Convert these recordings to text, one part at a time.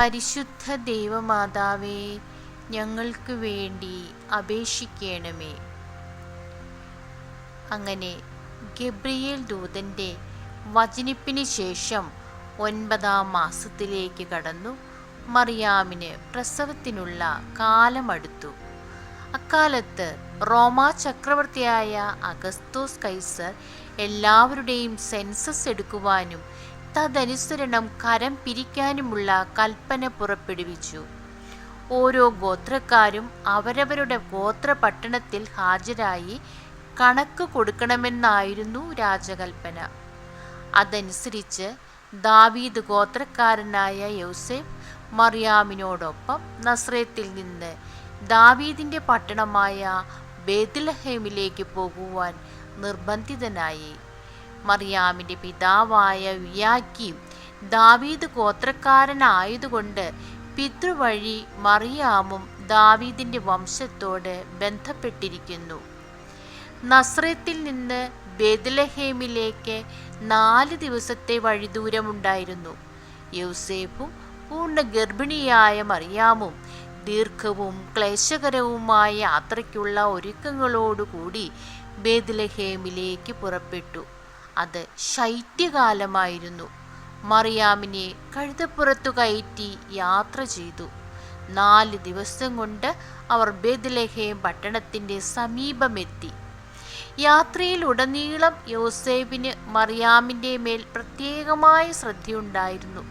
പരിശുദ്ധ ദൈവമാതാവേ ഞങ്ങൾക്ക് വേണ്ടി അപേക്ഷിക്കണമേ. അങ്ങനെ ഗബ്രിയേൽ ദൂതന്റെ വചനിപ്പിന് ശേഷം ഒൻപതാം മാസത്തിലേക്ക് കടന്നു മറിയാമിന് പ്രസവത്തിനുള്ള കാലമടുത്തു. അക്കാലത്ത് റോമാ ചക്രവർത്തിയായ അഗസ്തോസ് കൈസർ എല്ലാവരുടെയും സെൻസസ് എടുക്കുവാനും തദനുസരണം കരം പിരിക്കാനുമുള്ള കൽപ്പന പുറപ്പെടുവിച്ചു. ഓരോ ഗോത്രക്കാരും അവരവരുടെ ഗോത്ര പട്ടണത്തിൽ ഹാജരായി കണക്ക് കൊടുക്കണമെന്നായിരുന്നു രാജകൽപ്പന. അതനുസരിച്ച് ദാവീദ് ഗോത്രക്കാരനായ യൗസേഫ് മറിയാമിനോടൊപ്പം നസ്രത്തിൽ നിന്ന് ദാവീദിന്റെ പട്ടണമായ ബേത്ലഹേമിലേക്ക് പോകുവാൻ നിർബന്ധിതനായി. മറിയാമിന്റെ പിതാവായ വിയാക്കീം ദാവീദ് ഗോത്രക്കാരനായതുകൊണ്ട് പിതൃവഴി മറിയാമും ദാവീദിന്റെ വംശത്തോട് ബന്ധപ്പെട്ടിരിക്കുന്നു. നസ്രത്തിൽ നിന്ന് ബേദലഹേമിലേക്ക് നാല് ദിവസത്തെ വഴിദൂരമുണ്ടായിരുന്നു. യൗസേഫും പൂർണ ഗർഭിണിയായ മറിയാമും ദീർഘവും ക്ലേശകരവുമായ യാത്രയ്ക്കുള്ള ഒരുക്കങ്ങളോടുകൂടി ബേദലഹേമിലേക്ക് പുറപ്പെട്ടു. അത് ശൈത്യകാലമായിരുന്നു. മറിയാമിനെ കഴുതപ്പുറത്തു കയറ്റി യാത്ര ചെയ്തു. നാല് ദിവസം കൊണ്ട് അവർ ബേദലഹേം പട്ടണത്തിന്റെ സമീപമെത്തി. യാത്രയിൽ ഉടനീളം യോസേബിന് മറിയാമിന്റെ മേൽ പ്രത്യേകമായ ശ്രദ്ധയുണ്ടായിരുന്നു.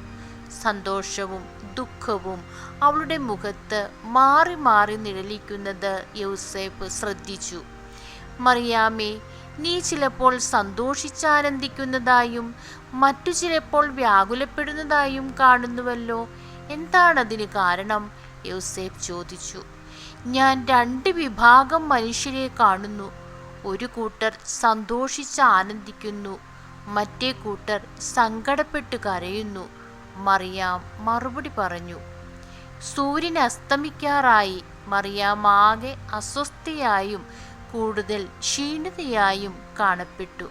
സന്തോഷവും ദുഃഖവും അവളുടെ മുഖത്ത് മാറി മാറി നിഴലിക്കുന്നത് യോസേഫ് ശ്രദ്ധിച്ചു. മറിയാമേ നീ ചിലപ്പോൾ സന്തോഷിച്ചാനന്ദിക്കുന്നതായും മറ്റു ചിലപ്പോൾ വ്യാകുലപ്പെടുന്നതായും കാണുന്നുവല്ലോ. എന്താണതിന് കാരണം? യോസേഫ് ചോദിച്ചു. ഞാൻ രണ്ട് വിഭാഗം മനുഷ്യരെ കാണുന്നു. ഒരു കൂട്ടർ സന്തോഷിച്ച് ആനന്ദിക്കുന്നു മറ്റേ കൂട്ടർ സങ്കടപ്പെട്ട് കരയുന്നു. മറിയാം മറുപടി പറഞ്ഞു. സൂര്യൻ അസ്തമിക്കാറായി. മറിയാം ആകെ അസ്വസ്ഥയായും കൂടുതൽ ക്ഷീണിതയായും കാണപ്പെട്ടു.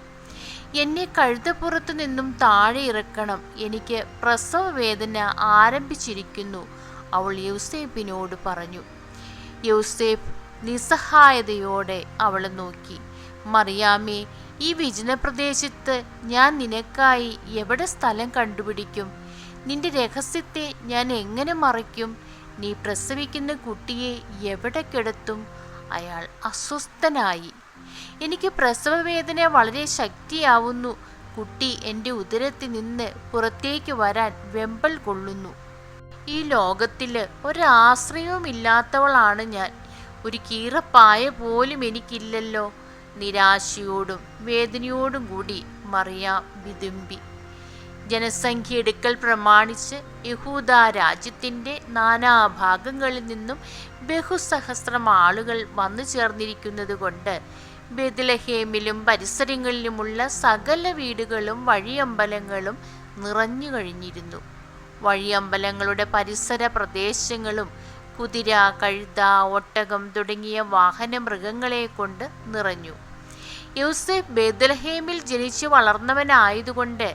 എന്നെ കഴുതപ്പുറത്തു നിന്നും താഴെ ഇറക്കണം. എനിക്ക് പ്രസവ വേദന ആരംഭിച്ചിരിക്കുന്നു അവൾ യൂസേഫിനോട് പറഞ്ഞു. യൂസേഫ് നിസ്സഹായതയോടെ അവളെ നോക്കി. മറിയാമേ ഈ വിജനപ്രദേശത്ത് ഞാൻ നിനക്കായി എവിടെ സ്ഥലം കണ്ടുപിടിക്കും? നിന്റെ രഹസ്യത്തെ ഞാൻ എങ്ങനെ മറയ്ക്കും? നീ പ്രസവിക്കുന്ന കുട്ടിയെ എവിടെ കിടത്തും? അയാൾ അസ്വസ്ഥനായി. എനിക്ക് പ്രസവവേദന വളരെ ശക്തിയാവുന്നു. കുട്ടി എന്റെ ഉദരത്തിൽ നിന്ന് പുറത്തേക്ക് വരാൻ വെമ്പൽ കൊള്ളുന്നു. ഈ ലോകത്തിൽ ഒരാശ്രയവുമില്ലാത്തവളാണ് ഞാൻ. ഒരു കീറപ്പായ പോലും എനിക്കില്ലല്ലോ. നിരാശയോടും വേദനയോടും കൂടി മറിയാം വിതുമ്പി. ജനസംഖ്യ എടുക്കൽ പ്രമാണിച്ച് യഹൂദ രാജ്യത്തിന്റെ നാനാഭാഗങ്ങളിൽ നിന്നും ബഹുസഹസ്രം ആളുകൾ വന്നു ചേർന്നിരിക്കുന്നത് കൊണ്ട് ബെദിലഹേമിലും പരിസരങ്ങളിലുമുള്ള സകല വീടുകളും വഴിയമ്പലങ്ങളും നിറഞ്ഞു കഴിഞ്ഞിരുന്നു. വഴിയമ്പലങ്ങളുടെ പരിസര പ്രദേശങ്ങളും കുതിര കഴുത ഒട്ടകം തുടങ്ങിയ വാഹന മൃഗങ്ങളെ കൊണ്ട് നിറഞ്ഞു. യൂസഫ് ബേദലഹേമിൽ ജനിച്ചു വളർന്നവനായതുകൊണ്ട്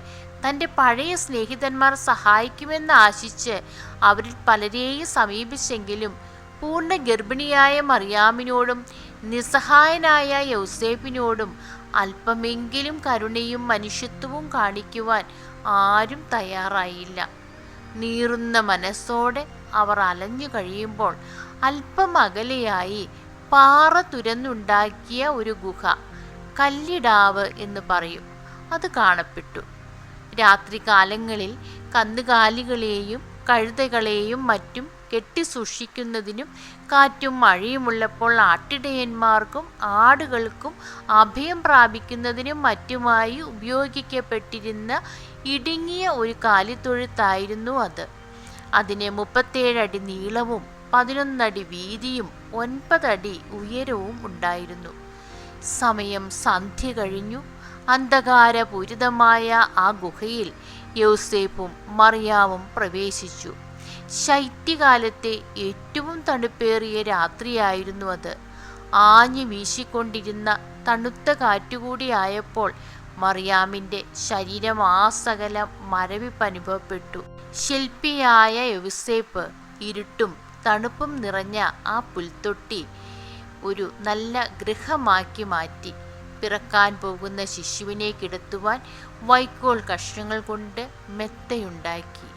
തന്റെ പഴയ സ്നേഹിതന്മാർ സഹായിക്കുമെന്ന് ആശിച്ച് അവരിൽ പലരെയും സമീപിച്ചെങ്കിലും പൂർണ ഗർഭിണിയായ മറിയാമിനോടും നിസ്സഹായനായ യൗസേപ്പിനോടും അല്പമെങ്കിലും കരുണയും മനുഷ്യത്വവും കാണിക്കുവാൻ ആരും തയ്യാറായില്ല. നീറുന്ന മനസ്സോടെ അവർ അലഞ്ഞു കഴിയുമ്പോൾ അല്പം അകലെയായി പാറ തുരന്നുണ്ടാക്കിയ ഒരു ഗുഹ കല്ലിടാവ് എന്ന് പറയും. അത് കാണപ്പെട്ടു. രാത്രികാലങ്ങളിൽ കന്നുകാലികളെയും കഴുതകളെയും മറ്റും കെട്ടി സൂക്ഷിക്കുന്നതിനും കാറ്റും മഴയുമുള്ളപ്പോൾ ആട്ടിടയന്മാർക്കും ആടുകൾക്കും അഭയം പ്രാപിക്കുന്നതിനും മറ്റുമായി ഉപയോഗിക്കപ്പെട്ടിരുന്ന ഇടുങ്ങിയ ഒരു കാലിത്തൊഴുത്തായിരുന്നു അത്. അതിന് മുപ്പത്തേഴടി നീളവും പതിനൊന്നടി വീതിയും ഒൻപതടി ഉയരവും ഉണ്ടായിരുന്നു. സമയം സന്ധ്യ കഴിഞ്ഞു. അന്ധകാരപൂരിതമായ ആ ഗുഹയിൽ യൗസേപ്പും മറിയാവും പ്രവേശിച്ചു. ശൈത്യകാലത്തെ ഏറ്റവും തണുപ്പേറിയ രാത്രിയായിരുന്നു അത്. ആഞ്ഞു വീശിക്കൊണ്ടിരുന്ന തണുത്ത കാറ്റുകൂടിയായപ്പോൾ മറിയാമിന്റെ ശരീരം ആ മരവിപ്പനുഭവപ്പെട്ടു. ശില്പിയായ യൗസേപ്പ് ഇരുട്ടും തണുപ്പും നിറഞ്ഞ ആ പുൽത്തൊട്ടി ഒരു നല്ല ഗൃഹമാക്കി മാറ്റി. പിറക്കാൻ പോകുന്ന ശിശുവിനെ കിടത്തുവാൻ വൈക്കോൽ കഷ്ണങ്ങൾ കൊണ്ട് മെത്തയുണ്ടാക്കി.